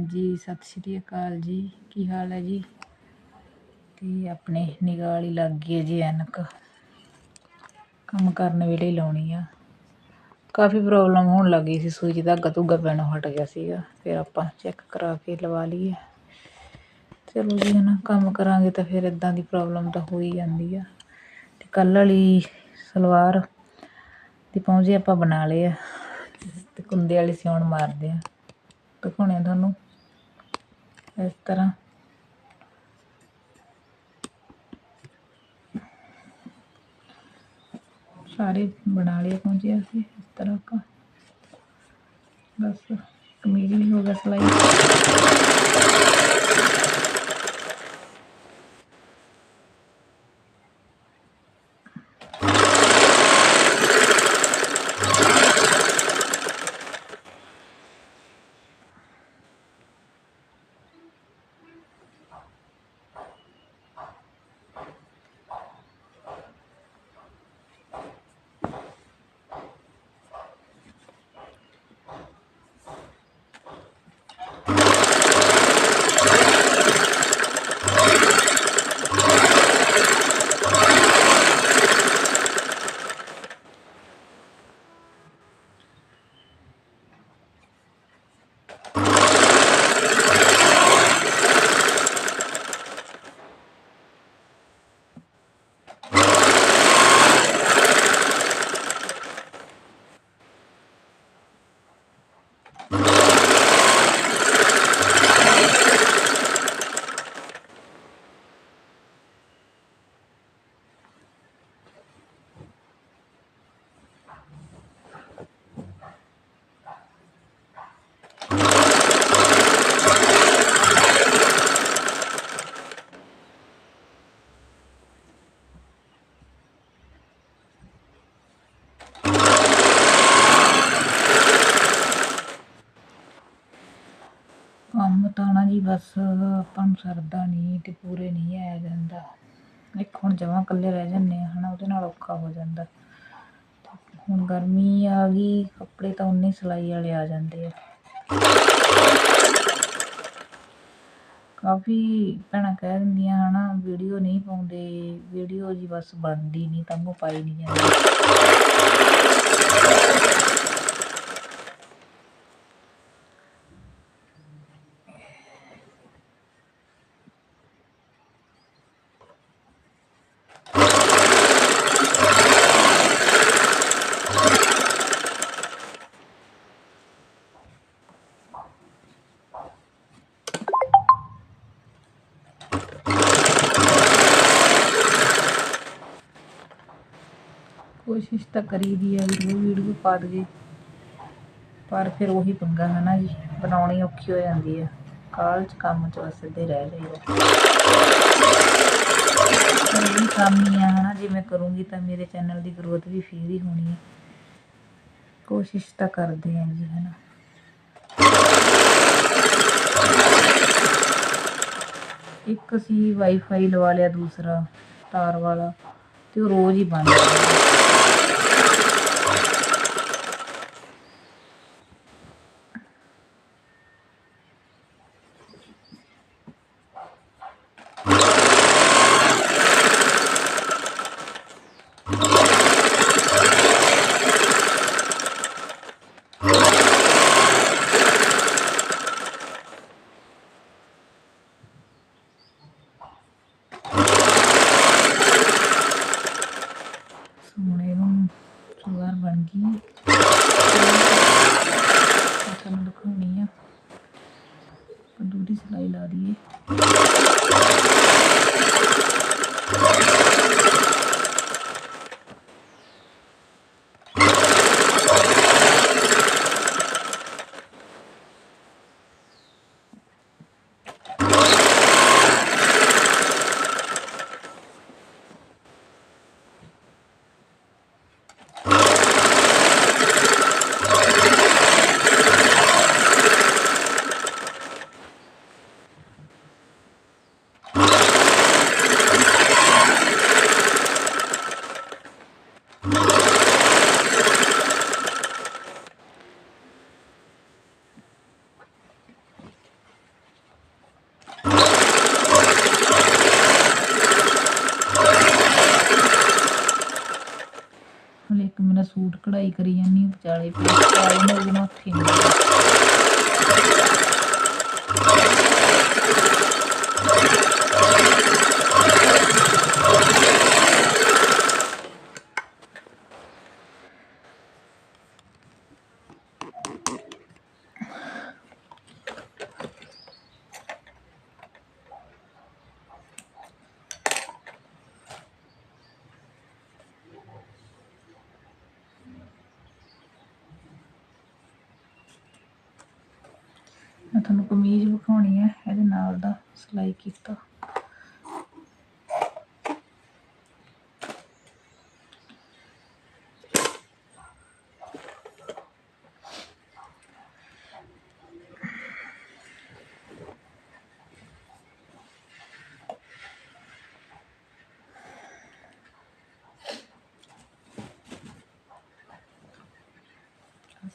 ਹਾਂਜੀ, ਸਤਿ ਸ਼੍ਰੀ ਅਕਾਲ ਜੀ। ਕੀ ਹਾਲ ਹੈ ਜੀ? ਤੇ ਆਪਣੇ ਨਿਗਾਹ ਵਾਲੀ ਲੱਗ ਗਈ ਹੈ ਜੀ ਐਨਕ? ਕੰਮ ਕਰਨ ਵੇਲੇ ਲਾਉਣੀ ਆ। ਕਾਫੀ ਪ੍ਰੋਬਲਮ ਹੋਣ ਲੱਗੀ ਸੀ, ਸੂਈ 'ਚ ਧਾਗਾ ਧੁੱਗਾ ਪੈਣੋਂ ਹਟ ਗਿਆ ਸੀਗਾ। ਫਿਰ ਆਪਾਂ ਚੈੱਕ ਕਰਾ ਕੇ ਲਵਾ ਲਈਏ। ਚਲੋ ਜੀ, ਹੁਣ ਕੰਮ ਕਰਾਂਗੇ ਤਾਂ ਫਿਰ ਇਦਾਂ ਦੀ ਪ੍ਰੋਬਲਮ ਤਾਂ ਹੋ ਹੀ ਜਾਂਦੀ ਆ। ਤੇ ਕੱਲ ਵਾਲੀ ਸਲਵਾਰ ਤੇ ਪਹੁੰਚੇ ਆਪਾਂ ਬਣਾ ਲਏ ਆ। ਤੇ ਕੁੰਦੇ ਵਾਲੀ ਸਿਉਣ ਮਾਰਦੇ ਆ। ਦਿਖਾਉਣੇ ਤੁਹਾਨੂੰ। इस तरह। सारे बना लिए पहुँचे ऐसे इस तरह का। बस कमीज भी होगा सिलाई ਤਾਂ ਨਾ ਬਸ ਆਪਾਂ ਨੂੰ ਸਰਦਾ ਨਹੀਂ ਤੇ ਪੂਰੇ ਨਹੀਂ ਆਇਆ ਜਾਂਦਾ। ਇੱਕ ਹੁਣ ਜਮਾਂ ਇਕੱਲੇ ਰਹਿ ਜਾਂਦੇ ਆ, ਹਨਾ, ਉਹਦੇ ਨਾਲ ਔਖਾ ਹੋ ਜਾਂਦਾ। ਹੁਣ ਗਰਮੀ ਆ ਗਈ, ਕੱਪੜੇ ਤਾਂ ਉਨੇ ਸਿਲਾਈ ਵਾਲੇ ਆ ਜਾਂਦੇ ਆ। ਕਾਫੀ ਭੈਣਾਂ ਕਹਿ ਦਿੰਦੀਆਂ, ਹਨਾ, ਵੀਡੀਓ ਨਹੀਂ ਪਾਉਂਦੇ, ਵੀਡੀਓ ਜੀ ਬਸ ਬਣਦੀ ਨਹੀਂ, ਤਾਂ ਉਹ ਪਾਈ ਨਹੀਂ ਜਾਂਦੀ ਕੋਸ਼ਿਸ਼ ਤਾਂ ਕਰੀ ਦੀ ਆ ਵੀ ਵੀਡੀਓ ਪਾ ਦਈਏ। ਪਰ ਫਿਰ ਉਹੀ ਪੰਗਾ ਹੈ ਨਾ ਜੀ, ਬਣਾਉਣੀ ਔਖੀ ਹੋ ਜਾਂਦੀ ਆ। ਕਾਲ ਚ ਕੰਮ ਚ ਬਸ ਰਹਿ ਜਾਈਦਾ ਇਹ ਕੰਮ ਹੀ ਆ, ਹਨਾ, ਜੇ ਮੈਂ ਕਰੂੰਗੀ ਤਾਂ ਮੇਰੇ ਚੈਨਲ ਦੀ ਗਰੋਥ ਵੀ ਫੇਰ ਹੀ ਹੋਣੀ ਹੈ ਕੋਸ਼ਿਸ਼ ਤਾਂ ਕਰਦੇ ਆਂ ਜੀ, ਹਨਾ। ਇੱਕ ਅਸੀਂ ਵਾਈਫਾਈ ਲਵਾ ਲਿਆ ਦੂਸਰਾ, ਤਾਰ ਵਾਲਾ, ਤੇ ਉਹ ਰੋਜ਼ ਹੀ ਬੰਦ ਰਹਿੰਦਾ ਸੋਹਣੇ ਨੂੰ ਸਲਵਾਰ ਬਣ ਗਈ ਹੈ ਮੈਂ ਤੁਹਾਨੂੰ ਦਿਖਾਉਣੀ ਆ ਆਪਾਂ ਸਿਲਾਈ ਲਾ ਦਈਏ।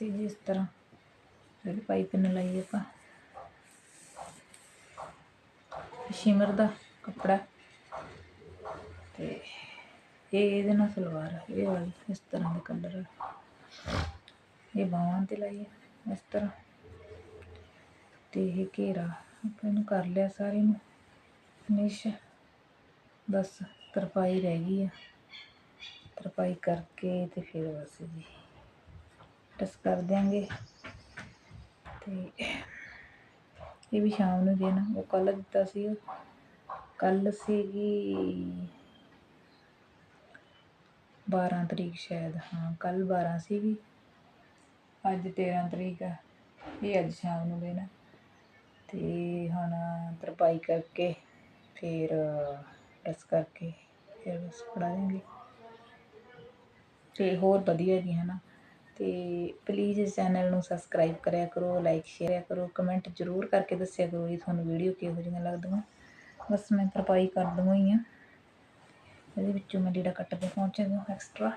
ਸੀ ਜੀ ਇਸ ਤਰ੍ਹਾਂ। ਜਿਹੜੀ ਪਾਈਪਿੰਗ ਲਾਈ ਆਪਾਂ। ਸ਼ਿਮਰ ਦਾ ਕੱਪੜਾ। ਤੇ ਇਹ ਇਹਦੇ ਨਾਲ ਸਲਵਾਰ ਹੈ ਇਹ ਵਾਲੀ, ਇਸ ਤਰ੍ਹਾਂ ਦਾ ਕਲਰ ਇਹ ਬਾਹਾਂ ਤੇ ਲਾਈ ਹੈ ਇਸ ਤਰ੍ਹਾਂ। ਤੇ ਇਹ ਘੇਰਾ, ਆਪਾਂ ਇਹਨੂੰ ਕਰ ਲਿਆ ਸਾਰੇ ਨੂੰ। ਫਿਨਿਸ਼ ਬਸ ਤਰਪਾਈ ਰਹਿ ਗਈ ਆ। ਤਰਪਾਈ ਕਰਕੇ ਤੇ ਫਿਰ ਬਸ ਜੀ। ਟਸ ਕਰ ਦਿਆਂਗੇ। ਤੇ ਇਹ ਵੀ ਸ਼ਾਮ ਨੂੰ ਦੇਣਾ ਉਹ ਕੱਲ ਦਿੱਤਾ ਸੀ। ਕੱਲ ਸੀਗੀ 12 ਤਰੀਕ ਸ਼ਾਇਦ, ਹਾਂ ਕੱਲ 12 ਸੀਗੀ। ਅੱਜ 13 ਤਰੀਕ ਆ, ਇਹ ਅੱਜ ਸ਼ਾਮ ਨੂੰ ਦੇਣਾ। ਤੇ ਹੁਣ ਤਰਪਾਈ ਕਰਕੇ ਫਿਰ ਪ੍ਰੈਸ ਕਰਕੇ ਫਿਰ ਬਸ ਫੜਾ ਦੇਂਗੇ ਤੇ ਹੋਰ ਵਧੀਆ ਜੀ ਹਨਾ ਅਤੇ ਪਲੀਜ਼ ਇਸ ਚੈਨਲ ਨੂੰ ਸਬਸਕ੍ਰਾਈਬ ਕਰਿਆ ਕਰੋ ਲਾਈਕ ਸ਼ੇਅਰ ਕਰੋ ਕਮੈਂਟ ਜ਼ਰੂਰ ਕਰਕੇ ਦੱਸਿਆ ਕਰੋ ਜੀ ਤੁਹਾਨੂੰ ਵੀਡੀਓ ਕਿਹੋ ਜਿਹੀਆਂ ਲੱਗਦੀਆਂ। ਬਸ ਮੈਂ ਤਰਪਾਈ ਕਰ ਦਵਾਂ ਹੀ ਆ। ਇਹਦੇ ਵਿੱਚੋਂ ਮੈਂ ਜਿਹੜਾ ਕੱਟ ਕੇ ਪਹੁੰਚਾਂਗਾ ਐਕਸਟਰਾ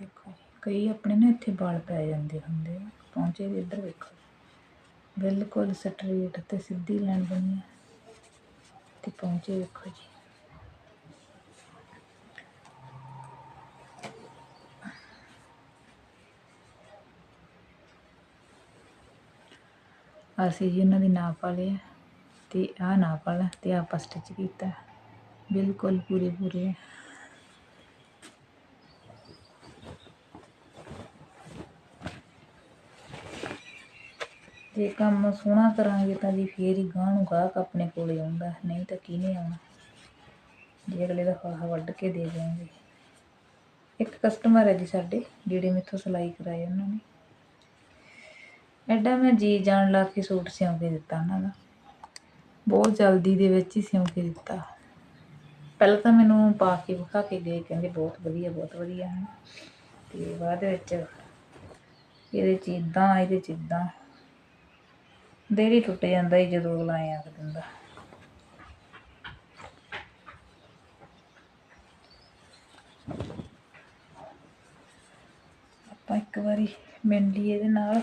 ਦੇਖੋ, ਕਈ ਆਪਣੇ ਨਾ ਇੱਥੇ ਵਾਲ ਪੈ ਜਾਂਦੇ ਹੁੰਦੇ ਆ। ਪਹੁੰਚੇ ਵੀ ਇੱਧਰ ਵੇਖੋ। ਬਿਲਕੁਲ ਸਟਰੇਟ ਤੇ ਸਿੱਧੀ ਲਾਈਨ ਬਣੀ ਹੈ ਤੇ ਪਹੁੰਚੇ ਵੇਖੋ ਜੀ। ਅਸੀਂ ਜੀ ਉਹਨਾਂ ਦੀ ਨਾਪ ਵਾਲੇ ਆ ਤੇ ਆਹ ਨਾਪ ਵਾਲਾ ਤੇ ਆਪਾਂ ਸਟਿਚ ਕੀਤਾ। ਬਿਲਕੁਲ ਪੂਰੇ ਪੂਰੇ ਜੇ ਕੰਮ ਸੋਹਣਾ ਕਰਾਂਗੇ ਤਾਂ ਜੀ ਫੇਰ ਹੀ ਗਾਂਹ ਨੂੰ ਗਾਹਕ ਆਪਣੇ ਕੋਲੇ ਆਉਂਦਾ, ਨਹੀਂ ਤਾਂ ਕਿਹਨੇ ਆਉਣਾ? ਜੇ ਅਗਲੇ ਦਾ ਫਾਹਾ ਵੱਢ ਕੇ ਦੇ ਦਿਆਂਗੇ ਇੱਕ ਕਸਟਮਰ ਹੈ ਜੀ ਸਾਡੇ, ਜਿਹੜੇ ਮੇਥੋਂ ਸਿਲਾਈ ਕਰਾਏ ਉਹਨਾਂ ਨੇ। ਐਡਾ ਮੈਂ ਜੀ ਜਾਣ ਲਾ ਕੇ ਸੂਟ ਸਿਉਂ ਕੇ ਦਿੱਤਾ ਉਹਨਾਂ ਦਾ। ਬਹੁਤ ਜਲਦੀ ਦੇ ਵਿੱਚ ਹੀ ਸਿਉਂ ਕੇ ਦਿੱਤਾ। ਪਹਿਲਾਂ ਤਾਂ ਮੈਨੂੰ ਪਾ ਕੇ ਵਿਖਾ ਕੇ ਗਏ, ਕਹਿੰਦੇ ਬਹੁਤ ਵਧੀਆ ਬਹੁਤ ਵਧੀਆ ਹੈ ਤੇ ਬਾਅਦ ਵਿੱਚ ਇਹਦੇ ਚ ਇਦਾਂ ਇਹਦੇ ਚ ਇਦਾਂ ਦੇਰੀ ਟੁੱਟ ਜਾਂਦਾ ਹੀ ਜਦੋਂ ਅਗਲਾ ਐਂ ਆਖ ਦਿੰਦਾ। ਆਪਾਂ ਇੱਕ ਵਾਰੀ ਮਿਲ ਲਈਏ ਇਹਦੇ ਨਾਲ।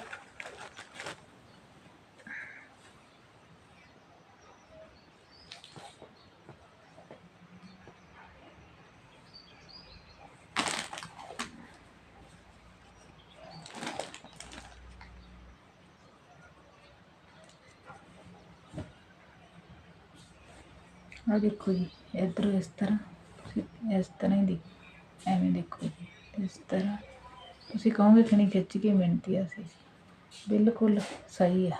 ਆ ਦੇਖੋ ਜੀ, ਇੱਧਰ ਇਸ ਤਰ੍ਹਾਂ ਤੁਸੀਂ ਇਸ ਤਰ੍ਹਾਂ ਹੀ ਦੇਖੋ, ਐਵੇਂ ਦੇਖੋ ਜੀ, ਇਸ ਤਰ੍ਹਾਂ। ਤੁਸੀਂ ਕਹੋਗੇ ਕਿ ਨਹੀਂ, ਖਿੱਚ ਕੇ ਮਿਹਨਤੀ ਆ ਸੀ ਬਿਲਕੁਲ ਸਹੀ ਆ।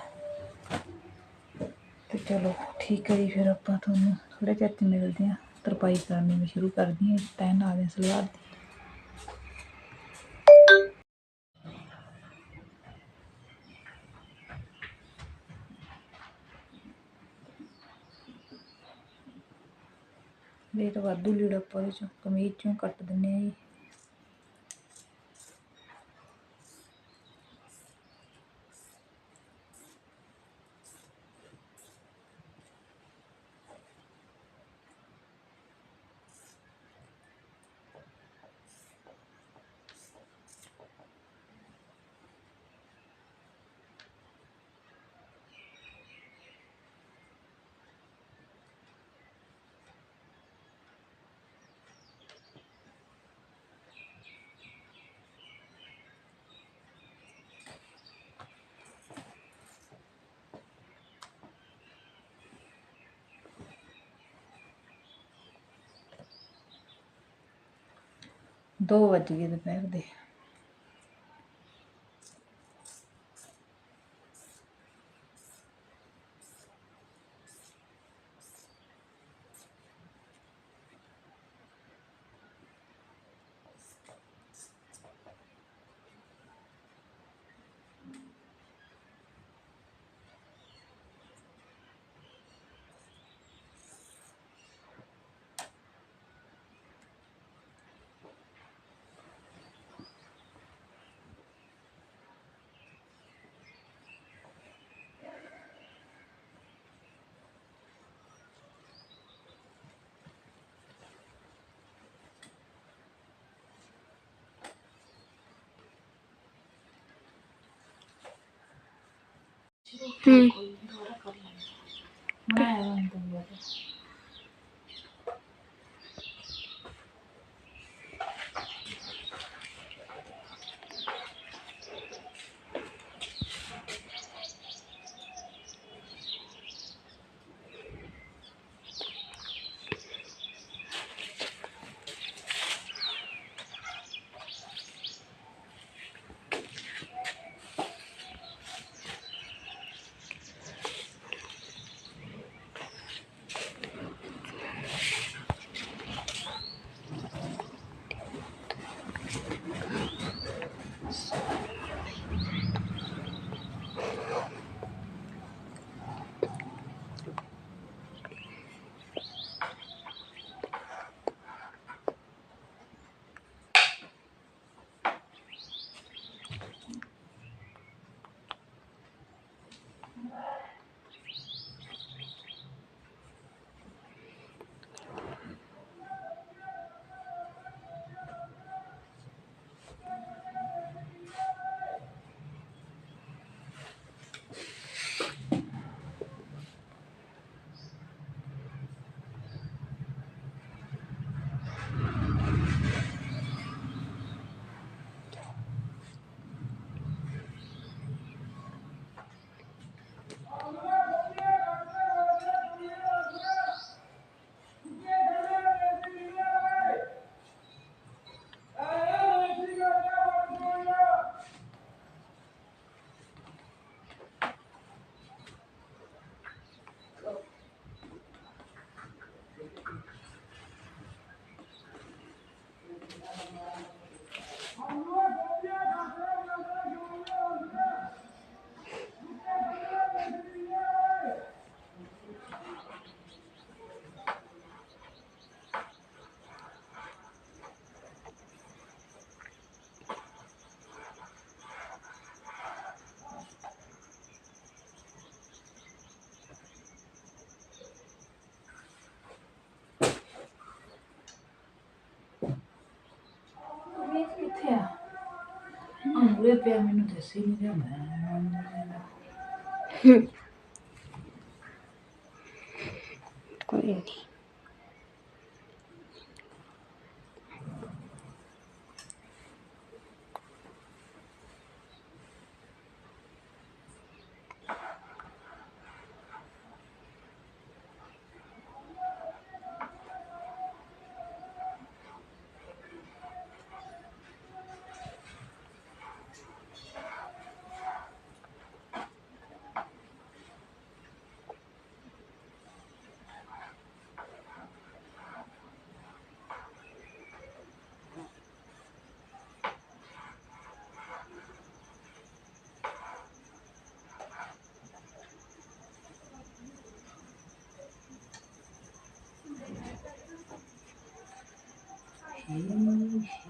ਤੇ ਚਲੋ, ਠੀਕ ਹੈ ਜੀ, ਫਿਰ ਆਪਾਂ ਤੁਹਾਨੂੰ ਥੋੜੇ ਚਿਰ 'ਚ ਮਿਲਦੇ ਹਾਂ। ਤਰਪਾਈ ਕਰਨੀ ਮੈਂ ਸ਼ੁਰੂ ਕਰਦੀ ਹਾਂ ਤੈਨ ਆ ਦੇ ਸਲਵਾਰ ਦੀ। ਫਿਰ ਤਾਂ ਵਾਧੂ ਲੀੜਾ ਆਪਾਂ ਉਹਦੇ ਚੋਂ ਕਮੀਜ਼ ਚੋਂ ਕੱਟ ਦਿੰਦੇ ਹਾਂ ਜੀ। ਦੋ ਵੱਜ ਗਏ ਦੁਪਹਿਰ ਦੇ। ਹੂੰ ਮੈਂ ਆਇਆ ਹਾਂ ਕਿੱਥੇ ਪਿਆ Hum.